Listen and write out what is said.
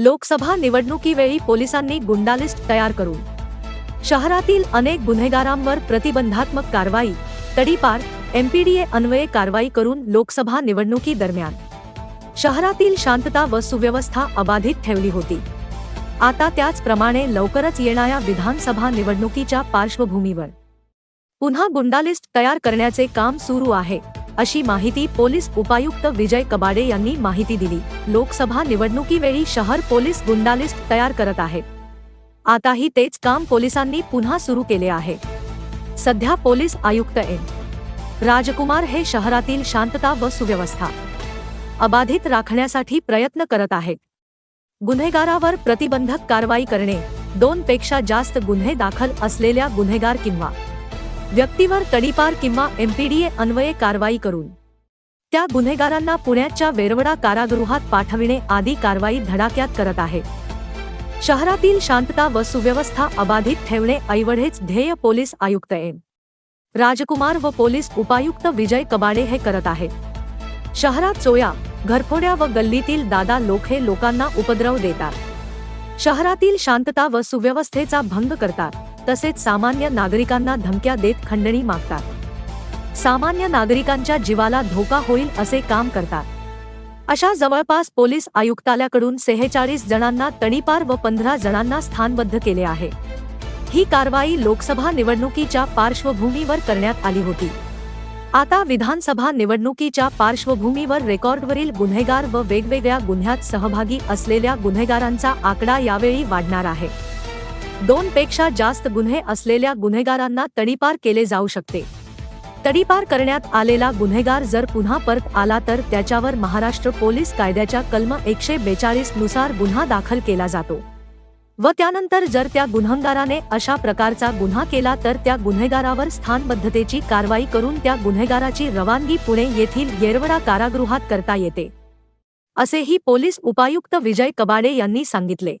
लोकसभा निवडणुकीवेळी पोलिसांनी गुंडालिस्ट तयार करून. शहरातील अनेक गुन्हेगारांवर प्रतिबंधात्मक कारवाई तडीपार एमपीडीए अन्वये कारवाई करून लोकसभा निवडणुकी दरम्यान. शहरातील शांतता व सुव्यवस्था अबाधित ठेवली होती. आता त्याचप्रमाणे लवकरच येणाऱ्या विधानसभा निवडणुकीच्या पार्श्वभूमीवर. पुन्हा गुंडालिस्ट तयार करण्याचे काम सुरू आहे. अशी माहिती पोलीस उपायुक्त विजय कबाडे यांनी माहिती दिली. लोकसभा निवडणुकीवेळी शहर पोलीस गुंडालिस्ट तयार करत आहेत. आताही तेच काम पोलिसांनी पुन्हा सुरू केले आहे. सध्या पोलीस आयुक्त एन. राजकुमार हे शहरातील शांतता व सुव्यवस्था अबाधित राखण्यासाठी प्रयत्न करत आहेत. गुन्हेगारावर प्रतिबंधक कारवाई करणे दोनपेक्षा जास्त गुन्हे दाखल असलेल्या गुन्हेगार किंवा व्यक्तीवर तडीपार किंवा एमपीडीए अन्वये कारवाई करून. त्या गुन्हेगारांना पुण्याच्या वेरवडा कारागृहात पाठविणे आदी कारवाई धडाक्यात करत आहे. शहरातील शांतता व सुव्यवस्था अबाधित ठेवणे ऐवढेच ध्येय पोलीस आयुक्त एम. राजकुमार व पोलीस उपायुक्त विजय कबाडे हे करत आहेत. शहरात चोया घरफोड्या व गल्लीतील दादा लोक हे लोकांना उपद्रव देतात. शहरातील शांतता व सुव्यवस्थेचा भंग करतात. तसेच सामान्य नागरिकांना धमक्या देत खंडणी मागतात. सामान्य नागरिकांच्या जीवाला धोका होईल असे काम करतात. अशा जवळपास पोलीस आयुक्तालयाकडून सेहेचाळीस जणांना तडीपार व पंधरा जणांना स्थानबद्ध केले आहे. ही कारवाई लोकसभा निवडणुकीच्या पार्श्वभूमीवर करण्यात आली होती. आता विधानसभा निवडणुकीच्या पार्श्वभूमीवर रेकॉर्डवरील गुन्हेगार व वेगवेगळ्या गुन्ह्यात सहभागी असलेल्या गुन्हेगारांचा आकडा यावेळी वाढणार आहे. दोन पेक्षा जास्त गुन्हे असलेल्या गुन्हेगारांना तडीपार केले जाऊ शकते. तडीपार करण्यात आलेला गुन्हेगार जर पुन्हा परत आला तर त्याच्यावर महाराष्ट्र पोलीस कायद्याच्या कलम एकशे बेचाळीसनुसार गुन्हा दाखल केला जातो. व त्यानंतर जर त्या गुन्हेगाराने अशा प्रकारचा गुन्हा केला तर त्या गुन्हेगारावर स्थानबद्धतेची कारवाई करून त्या गुन्हेगाराची रवानगी पुणे येथील येरवडा कारागृहात करता येते. असेही पोलीस उपायुक्त विजय कबाडे यांनी सांगितले.